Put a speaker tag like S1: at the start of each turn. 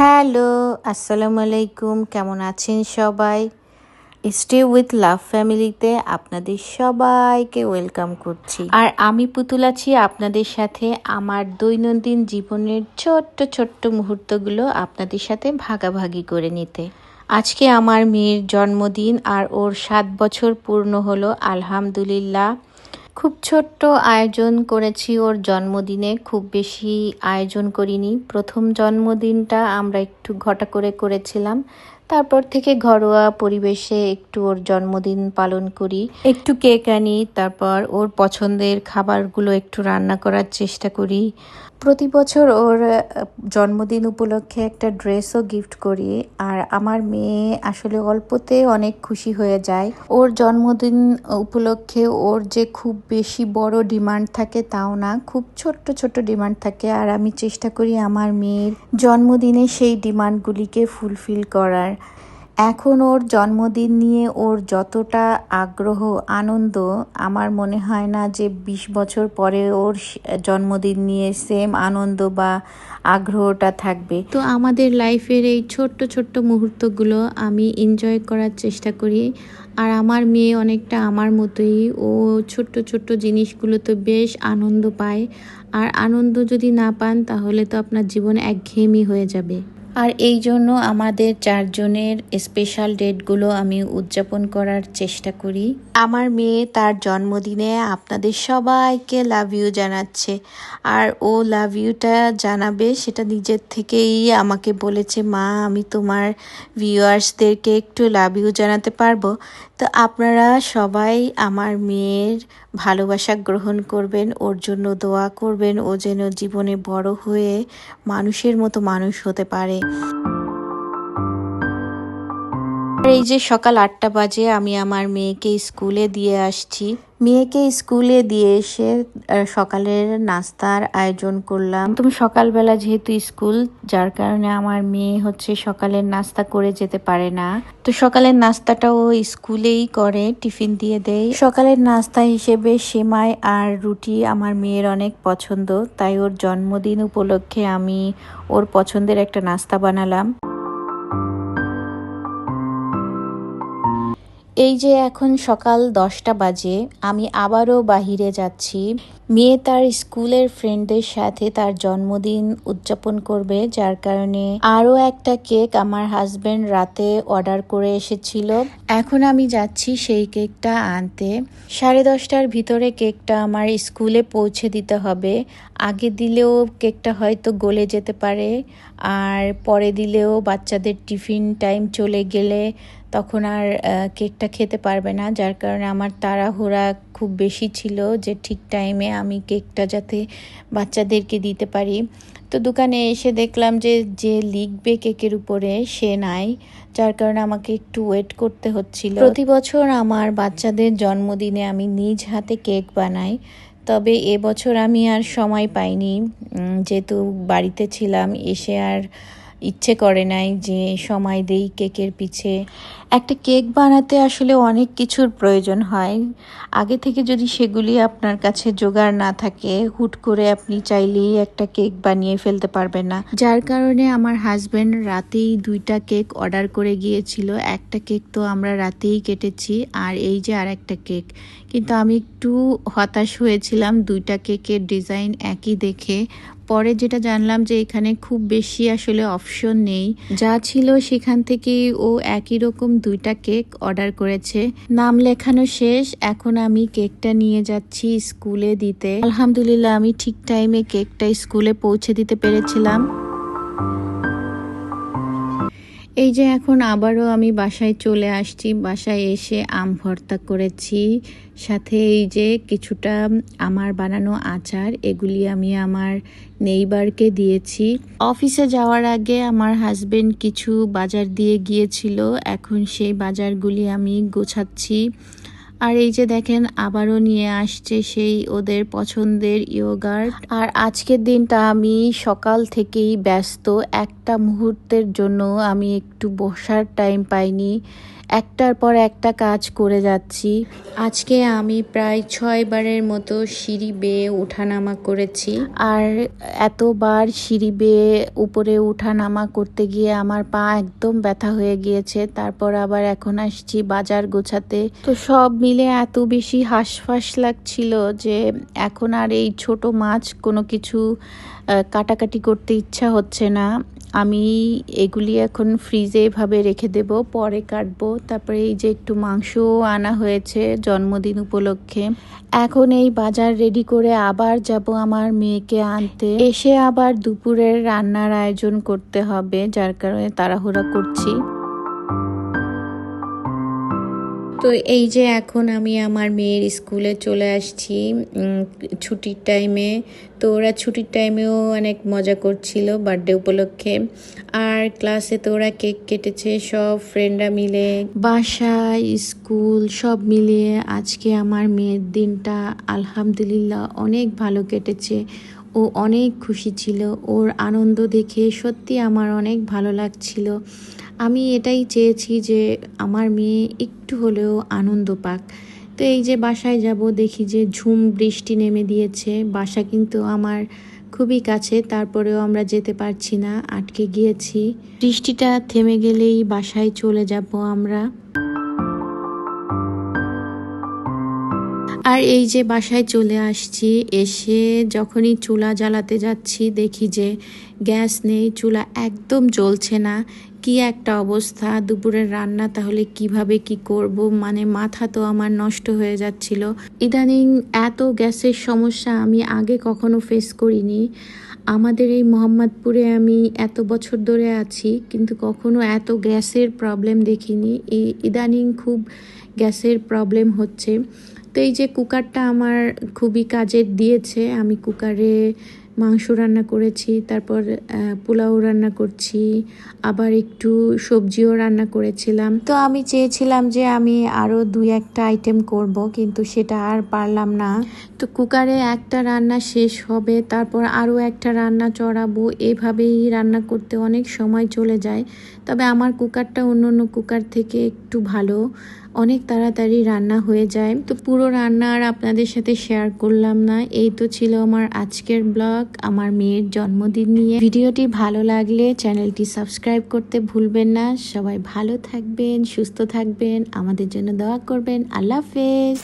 S1: Hello, আসসালামু আলাইকুম। কেমন আছেন সবাই? স্টে উইথ লাভ ফ্যামিলিতে আপনাদের সবাইকে ওয়েলকাম করছি। আর আমি পুতুল আছি আপনাদের সাথে। আমার দৈনন্দিন জীবনের ছোট্ট ছোট্ট মুহূর্তগুলো আপনাদের সাথে ভাগাভাগি করে নিতে। আজকে আমার মেয়ের জন্মদিন আর ওর সাত বছর পূর্ণ হলো, আলহামদুলিল্লাহ। খুব ছোট্ট আয়োজন করেছি, ওর জন্মদিনে খুব বেশি আয়োজন করিনি। প্রথম জন্মদিনটা আমরা একটু ঘটা করে করেছিলাম। তারপর থেকে ঘরোয়া পরিবেশে একটু ওর জন্মদিন পালন করি। একটু কেক আনি, তারপর ওর পছন্দের খাবারগুলো একটু রান্না করার চেষ্টা করি। প্রতি বছর ওর জন্মদিন উপলক্ষে একটা ড্রেসও গিফট করি আর আমার মেয়ে আসলে অল্পতে অনেক খুশি হয়ে যায়। ওর জন্মদিন উপলক্ষে ওর যে খুব বেশি বড় ডিমান্ড থাকে তাও না, খুব ছোট্ট ছোট্ট ডিমান্ড থাকে আর আমি চেষ্টা করি আমার মেয়ের জন্মদিনে সেই ডিমান্ডগুলিকে ফুলফিল করার। এখন ওর জন্মদিন নিয়ে ওর যতটা আগ্রহ, আনন্দ, আমার মনে হয় না যে বিশ বছর পরে ওর জন্মদিন নিয়ে সেম আনন্দ বা আগ্রহটা থাকবে। তো আমাদের লাইফের এই ছোট্ট ছোট্ট মুহূর্তগুলো আমি এনজয় করার চেষ্টা করি। আর আমার মেয়ে অনেকটা আমার মতোই, ও ছোট্ট ছোট্ট জিনিসগুলো তো বেশ আনন্দ পায়। আর আনন্দ যদি না পান, তাহলে তো আপনার জীবন একঘেয়েমি হয়ে যাবে। আর এই জন্য আমাদের চারজনের স্পেশাল ডেটগুলো আমি উদযাপন করার চেষ্টা করি। আমার মেয়ে তার জন্মদিনে আপনাদের সবাইকে লাভ ইউ জানাচ্ছে। আর ও লাভ ইউটা জানাবে সেটা নিজের থেকেই আমাকে বলেছে, মা, আমি তোমার ভিউয়ার্সদেরকে একটু লাভ ইউ জানাতে পারব? তো আপনারা সবাই আমার মেয়ের ভালোবাসা গ্রহণ করবেন, ওর জন্য দোয়া করবেন, ও যেন জীবনে বড় হয়ে মানুষের মতো মানুষ হতে পারে। এই যে সকাল আটটা বাজে, আমি আমার মেয়েকে স্কুলে দিয়ে আসছি। মেয়েকে স্কুলে দিয়ে এসে সকালের নাস্তার আয়োজন করলাম। তুমি সকালবেলা যেহেতু স্কুল যার কারণে আমার মেয়ে হচ্ছে সকালের নাস্তা করে যেতে পারে না। তো সকালের নাস্তাটা ও স্কুলেই করে টিফিন দিয়ে দেয়। সকালের নাস্তা হিসেবে সেমাই আর রুটি আমার মেয়ের অনেক পছন্দ তাই ওর জন্মদিন উপলক্ষে আমি ওর পছন্দের একটা নাস্তা বানালাম। এই যে এখন সকাল দশটা বাজে আমি আবারও বাহিরে যাচ্ছি। মেয়ে তার স্কুলের ফ্রেন্ডদের সাথে তার জন্মদিন উদযাপন করবে, যার কারণে আরও একটা কেক আমার হাজবেন্ড রাতে অর্ডার করে এসেছিল। এখন আমি যাচ্ছি সেই কেকটা আনতে। সাড়ে দশটার ভিতরে কেকটা আমার স্কুলে পৌঁছে দিতে হবে। আগে দিলেও কেকটা হয়তো গলে যেতে পারে, আর পরে দিলেও বাচ্চাদের টিফিন টাইম চলে গেলে তখন আর কেকটা খেতে পারবে না, যার কারণে আমার তাড়াহুড়া খুব বেশি ছিল যে ঠিক টাইমে আমি কেকটা যাতে বাচ্চাদেরকে দিতে পারি। তো দোকানে এসে দেখলাম যে যে লিখবে কেকের উপরে সে নাই, যার কারণে আমাকে একটু ওয়েট করতে হচ্ছিল। প্রতি বছর আমার বাচ্চাদের জন্মদিনে আমি নিজ হাতে কেক বানাই, তবে এবছর আমি আর সময় পাইনি। যেহেতু বাড়িতে ছিলাম, এসে আর ইচ্ছে করে নাই যে সময় দেই কেকের পিছে। একটা কেক বানাতে আসলে অনেক কিছুর প্রয়োজন হয়। আগে থেকে যদি সেগুলি আপনার কাছে জোগাড় না থাকে, হুট করে আপনি চাইলেই একটা কেক বানিয়ে ফেলতে পারবেন না। যার কারণে আমার হাজব্যান্ড রাতেই দুইটা কেক অর্ডার করে গিয়েছিল। একটা কেক তো আমরা রাতেই কেটেছি আর এই যে আর একটা কেক। কিন্তু আমি একটু হতাশ হয়েছিলাম, দুইটা কেকের ডিজাইন একই দেখে। পরে যেটা জানলাম যে এখানে খুব বেশি আসলে অপশন নেই। যা ছিল সেখান থেকে ও একই রকম দুইটা কেক অর্ডার করেছে। নাম লেখানো শেষ। এখন আমি কেকটা নিয়ে যাচ্ছি স্কুলে দিতে। আলহামদুলিল্লাহ, আমি ঠিক টাইমে কেকটা স্কুলে পৌঁছে দিতে পেরেছিলাম। এই যে এখন আবারও আমি বাসায় চলে আসছি, বাসায় এসে আম ভর্তা করেছি। সাথে এই যে কিছুটা আমার বানানো আচার, এগুলি আমি আমার নেইবারকে দিয়েছি। অফিসে যাওয়ার আগে আমার হাজবেন্ড কিছু বাজার দিয়ে গিয়েছিল। এখন সেই বাজারগুলি আমি গোছাচ্ছি। আর এই যে দেখেন, আবারও নিয়ে আসছে সেই ওদের পছন্দের ইয়োগার্ট আর আজকের দিনটা আমি সকাল থেকেই ব্যস্ত। একটা মুহূর্তের জন্য আমি একটু বসার টাইম পাইনি। একটার পর একটা কাজ করে যাচ্ছি। আজকে আমি প্রায় ছয় বারের মতো সিঁড়ি বেয়ে ওঠানামা করেছি। আর এতবার সিঁড়ি বেয়ে উপরে ওঠানামা করতে গিয়ে আমার পা একদম ব্যথা হয়ে গিয়েছে। তারপর আবার এখন আসছি বাজার গোছাতে। তো সব মিলে এত বেশি হাঁসফাঁস লাগছিল যে এখন আর এই ছোট মাছ কোনো কিছু কাটাকাটি করতে ইচ্ছা হচ্ছে না। আমি এগুলি এখন ফ্রিজে এভাবে রেখে দেব, পরে কাটবো। তারপরে এই যে একটু মাংসও আনা হয়েছে জন্মদিন উপলক্ষে। এখন এই বাজার রেডি করে আবার যাব আমার মেয়েকে আনতে। এসে আবার দুপুরের রান্নার আয়োজন করতে হবে, যার কারণে তাড়াহুড়া করছি। তো এই যে এখন আমি আমার মেয়ের স্কুলে চলে আসছি ছুটির টাইমে তো ওরা ছুটির টাইমেও অনেক মজা করছিল বার্থডে উপলক্ষে। আর ক্লাসে তো ওরা কেক কেটেছে, সব ফ্রেন্ডরা মিলে। বাসা স্কুল সব মিলিয়ে আজকে আমার মেয়ের দিনটা আলহামদুলিল্লাহ অনেক ভালো কেটেছে। ও অনেক খুশি ছিল, ওর আনন্দ দেখে সত্যি আমার অনেক ভালো লাগছিল। আমি এটাই চেয়েছি যে আমার মেয়ে একটু হলেও আনন্দ পাক। তো এই যে বাসায় যাব, দেখি যে ঝুম বৃষ্টি নেমে দিয়েছে। বাসা কিন্তু আমার খুবই কাছে, তারপরেও আমরা যেতে পারছি না, আটকে গিয়েছি। বৃষ্টিটা থেমে গেলেই বাসায় চলে যাব আমরা। আর এই যে বাসায় চলে আসছি, এসে যখনই চুলা জ্বালাতে যাচ্ছি, দেখি যে গ্যাস নেই, চুলা একদম জ্বলছে না। কি একটা অবস্থা? দুপুরের রান্না তাহলে কীভাবে কি করব? মানে মাথা তো আমার নষ্ট হয়ে যাচ্ছিল। ইদানিং এত গ্যাসের সমস্যা আমি আগে কখনো ফেস করিনি। আমাদের এই মোহাম্মদপুরে আমি এত বছর ধরে আছি, কিন্তু কখনো এত গ্যাসের প্রবলেম দেখিনি। ইদানিং খুব গ্যাসের প্রবলেম হচ্ছে। তো এই যে কুকারটা আমার খুবই কাজের দিয়েছে। আমি কুকারে মাংস রান্না করেছি, তারপর পোলাও রান্না করছি, আবার একটু সবজিও রান্না করেছিলাম। তো আমি চেয়েছিলাম যে আমি আরও দুই একটা আইটেম করব, কিন্তু সেটা আর পারলাম না। তো কুকারে একটা রান্না শেষ হবে, তারপর আরও একটা রান্না চড়াবো, এভাবেই রান্না করতে অনেক সময় চলে যায়। তবে আমার কুকারটা অন্য অন্য কুকার থেকে একটু ভালো। অনেক তাড়াতাড়ি রান্না হয়ে যায়। তো পুরো রান্না আর আপনাদের সাথে শেয়ার করলাম না। এই তো ছিল আমার আজকের ব্লগ আমার মেয়ের জন্মদিন নিয়ে। ভিডিওটি ভালো লাগলে চ্যানেলটি সাবস্ক্রাইব করতে ভুলবেন না। সবাই ভালো থাকবেন, সুস্থ থাকবেন। আমাদের জন্য দোয়া করবেন। আল্লাহ হাফেজ।